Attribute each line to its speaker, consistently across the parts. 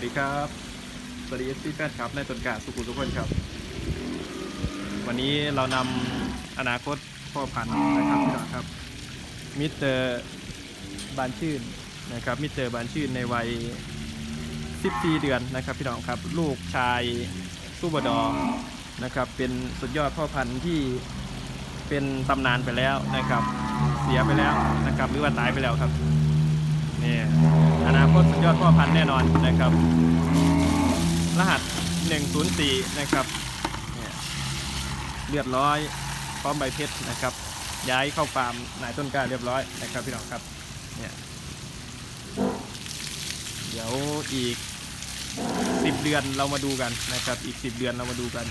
Speaker 1: วัสดีครับ สวัสดีเอฟซีแฟนครับในต้นกาสุขุทุกคนครับ วันนี้เรานำอนาคตพ่อพันธุ์นะครับพี่น้องครับ มิสเตอร์บานชื่นนะครับ มิสเตอร์บานชื่นในวัย 14 เดือนนะครับพี่น้องครับ ลูกชายซูเปอร์ดอนะครับ เป็นสุดยอดพ่อพันธุ์ที่เป็นตำนานไปแล้วนะครับ เสียไปแล้วนะครับ หรือว่าตายไปแล้วครับนี่อนาคต อดพ่อพันธุ์แน่นอนนะครับ รหัส 104 นะครับเนี่ยเรียบร้อย พร้อมใบเพชรนะครับ ย้ายเข้าฟาร์มนายต้นกล้าเรียบร้อยนะครับพี่น้องครับเนี่ยเดี๋ยวอีก 10 เดือนเรามาดูกันนะครับ อีก 10 เดือนเรามาดูกัน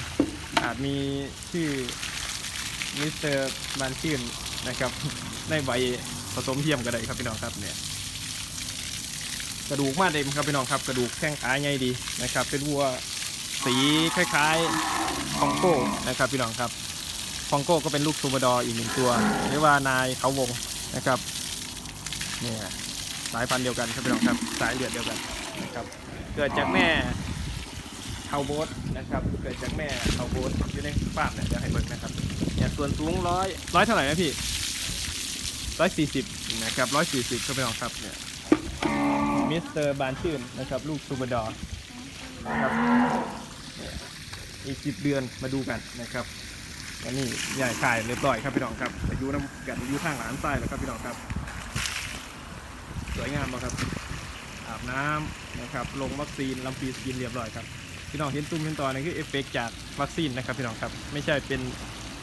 Speaker 1: อาจมีชื่อมิสเตอร์บานชื่นนะครับในใบผสมเทียมก็ได้ครับพี่น้องครับเนี่ย กระดูกมาเต็มครับพี่น้องครับกระดูกแข้งขาใหญ่ดีนะครับ เป็นวัวสีคล้ายๆคองโก้นะครับพี่น้องครับคองโก้ก็เป็นลูกซูเปอร์ดออีกหนึ่งตัวเรียกว่านายเขาวงนะครับเนี่ยสายพันธุ์เดียวกันครับพี่น้องครับสายเลือดเดียวกันนะครับเกิดจากแม่เทาโบสนะครับเกิดจากแม่เทาโบสอยู่ในฟาร์มเนี่ยจะให้เบิ่งนะครับเนี่ยส่วนสูงร้อยร้อยเท่าไหร่นะพี่ร้อยสี่สิบนะครับร้อยสี่สิบครับพี่น้องครับเนี่ย มิสเตอร์บานชื่นนะครับ ลูกซูเปอร์ดอร์นะครับอีกสิบเดือนมาดูกันนะครับวันนี้ใหญ่ขายเรียบร้อยครับพี่น้องครับอายุน้ำกันอายุทางหลานใต้แล้วครับพี่น้องครับ สวยงามมากครับ อาบน้ำนะครับ ลงวัคซีนลำปีสกินเรียบร้อยครับพี่น้องเห็นตุ้มเห็นตอนนี่คือเอฟเฟกต์จากวัคซีนนะครับพี่น้องครับ ไม่ใช่เป็น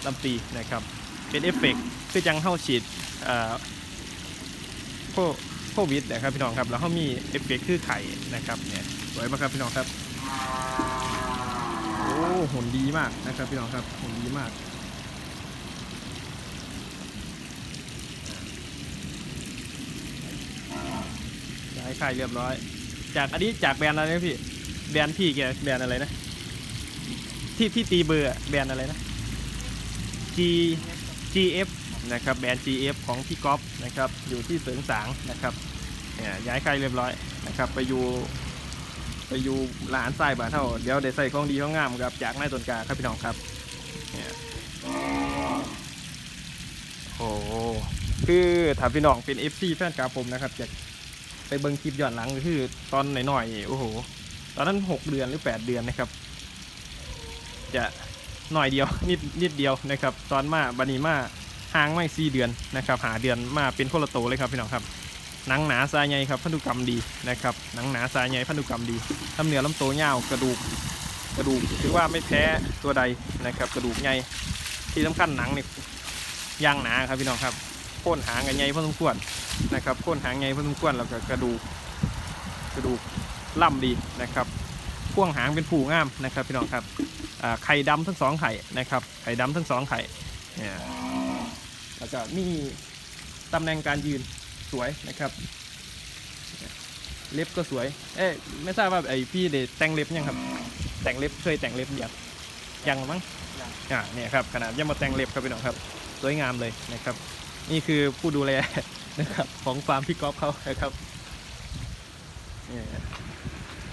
Speaker 1: ลำปีนะครับ เป็นเอฟเฟกต์คือจังเข้าฉีดเอ่อ โควิดนะครับพี่น้องครับแล้วเขามีเอฟเฟกคือไข่นะครับเนี่ยสวยมากครับพี่น้องครับโอ้หุ่นดีมากนะครับพี่น้องครับหุ่นดีมากย้ายค่เรียบร้อย จากอันนี้จากแบรนด์อะไรนะพี่แบรนด์พี่แกแบรนด์อะไรนะ ที่ที่ตีเบอร์อแบรนด์อะไรนะ G GF นะครับแบรนด์ GF ของพี่ก๊อฟนะครับอยู่ที่เสริงสางนะครับเนี่ยย้ายค่ายเรียบร้อยนะครับไปอยู่ไปอยู่ร้านทรายบานเท่าเดี๋ยวได้ใส่ของดีของงามครับจากนายตนกาครับพี่น้องครับเนี่ยโอ้โหคือถ้าพี่น้องเป็น FC แฟนคลับผมนะครับจะไปเบิ่งคลิปย้อนหลังคือตอนหน่อยๆโอ้โหตอนนั้นหกเดือนหรือแปดเดือนนะครับ จะหน่อยเดียวนิดนิดเดียวนะครับ ตอนมาบันีมา ห่างไม่สี่เดือนนะครับหาเดือนมาเป็นคนละโตเลยครับพี่น้องครับหนังหนาทรายใหญ่ครับพันธุกรรมดีนะครับหนังหนาทรายใหญ่พันธุกรรมดีทำเนื้อลำโตเงาวกระดูกกระดูกถือว่าไม่แพ้ตัวใดนะครับ กระดูกใหญ่ที่สำคัญหนังนี่ยางหนาครับพี่น้องครับโค่นหางใหญ่พอสมควรนะครับก้นหางไงพอสมควรแล้วก็กระดูกกระดูกล่ำดีนะครับพ่วงหางเป็นผูงามนะครับพี่น้องครับไข่ดำทั้งสองไข่นะครับไข่ดำทั้งสองไข่เนี่ย ก็มีตำแหน่งการยืนสวยนะครับ เล็บก็สวย เอ๊ะไม่ทราบว่าไอพี่เดแต่งเล็บยังครับ แต่งเล็บเคยแต่งเล็บยังยังมั้งอ่าเนี่ยครับขนาดยังมาแต่งเล็บครับพี่น้องครับ สวยงามเลยนะครับ นี่คือผู้ดูแลนะครับของฟาร์มพี่ก๊อฟเขานะครับนี่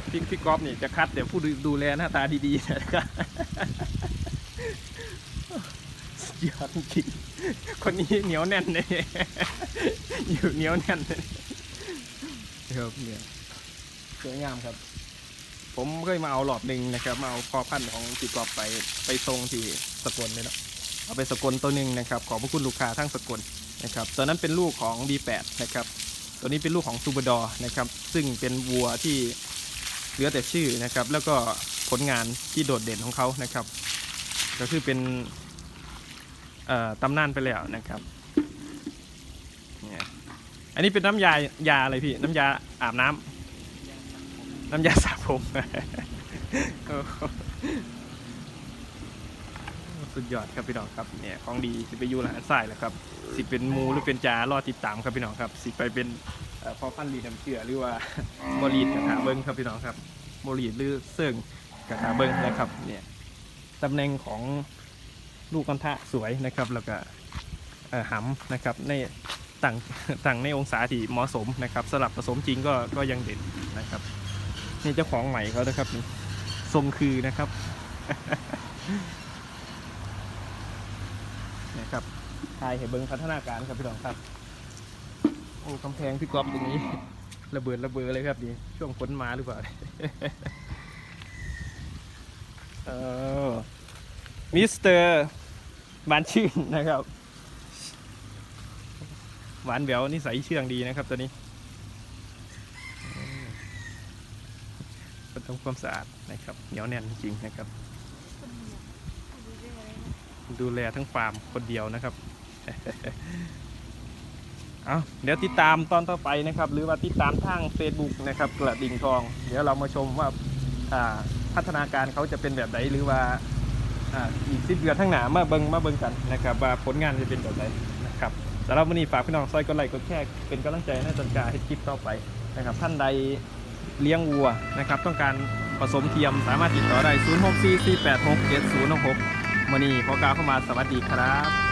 Speaker 1: พี่พี่ก๊อฟนี่จะคัดเดี๋ยวผู้ดูดูแลหน้าตาดีๆนะครับสุดยอดจริงๆ คนนี้เหนียวแน่นเลยอยู่เหนียวแน่นเลยครับเนี่ยสวยงามครับ ผมเคยมาเอาหลอดหนึ่งนะครับ มาเอาคอพันธุ์ของพี่ก๊อฟไปไปทรงที่สกลเลยเนาะเอาไปสกลตัวหนึ่งนะครับ ขอบพระคุณลูกค้าทั้งสกลนะครับตัวนั้นเป็นลูกของ B8 นะครับ ตัวนี้เป็นลูกของซูเปอร์ดอนะครับ ซึ่งเป็นวัวที่เหลือแต่ชื่อนะครับ แล้วก็ผลงานที่โดดเด่นของเขานะครับ ก็คือเป็น ตำนานไปแล้วนะครับเนี่ยอันนี้เป็นน้ำยายาอะไรพี่ น้ำยาอาบน้ำน้ำยาสระผมสุดยอดครับพี่น้องครับเนี่ยของดีสิไปอยูหลานทรายแล้วครับ สิเป็นมูหรือเป็นจาก็ติดตามครับพี่น้องครับ สิไปเป็นพอพันลีน้ำเชื่อหรือว่าโมลีดกระถาเบิ้งครับพี่น้องครับโมลีดหรือเซิงกระถาเบิ้งนะครับเนี่ยตำแหน่งของ ลูกกำทะสวยนะครับ แล้วก็เอ่อหำนะครับในต่างต่างในองศาที่เหมาะสมนะครับสลับผสมจริงก็ก็ยังเด่นนะครับนี่เจ้าของใหม่เขานะครับนี่ทรงคือนะครับนะครับทายเห็นเบิ้งพัฒนาการครับพี่น้องครับโอ้กำแพงพี่ก๊อฟตรงนี้ ระเบิดระเบิดเลยครับนี่ช่วงฝนมาหรือเปล่าเออมิสเตอร์ บานชื่นนะครับหวานแหววนิสัยเชื่องดีนะครับตัวนี้เป็นทำความสะอาดนะครับเหนียวแน่นจริงๆนะครับ ดูแลทั้งฟาร์มคนเดียวนะครับเอาเดี๋ยวติดตามตอนต่อไปนะครับ หรือว่าติดตามทาง Facebook นะครับ กระดิ่งทอง เดี๋ยวเรามาชมว่าพัฒนาการเขาจะเป็นแบบไหนหรือว่า อ่าอีกสิบเดือนข้างหน้ามาเบิงมาเบิงกันนะครับว่าผลงานจะเป็นแบบไหนนะครับสำหรับวันนี้ฝากพี่น้องซอยกดไลค์กดแชร์เป็นกำลังใจให้จันกาให้คลิปต่อไปนะครับท่านใดเลี้ยงวัวนะครับต้องการผสมเทียมสามารถติดต่อได้ 0 6 4 4 8 6 7 0 6 6วันนี้ขอกล่าวเข้ามาสวัสดีครับ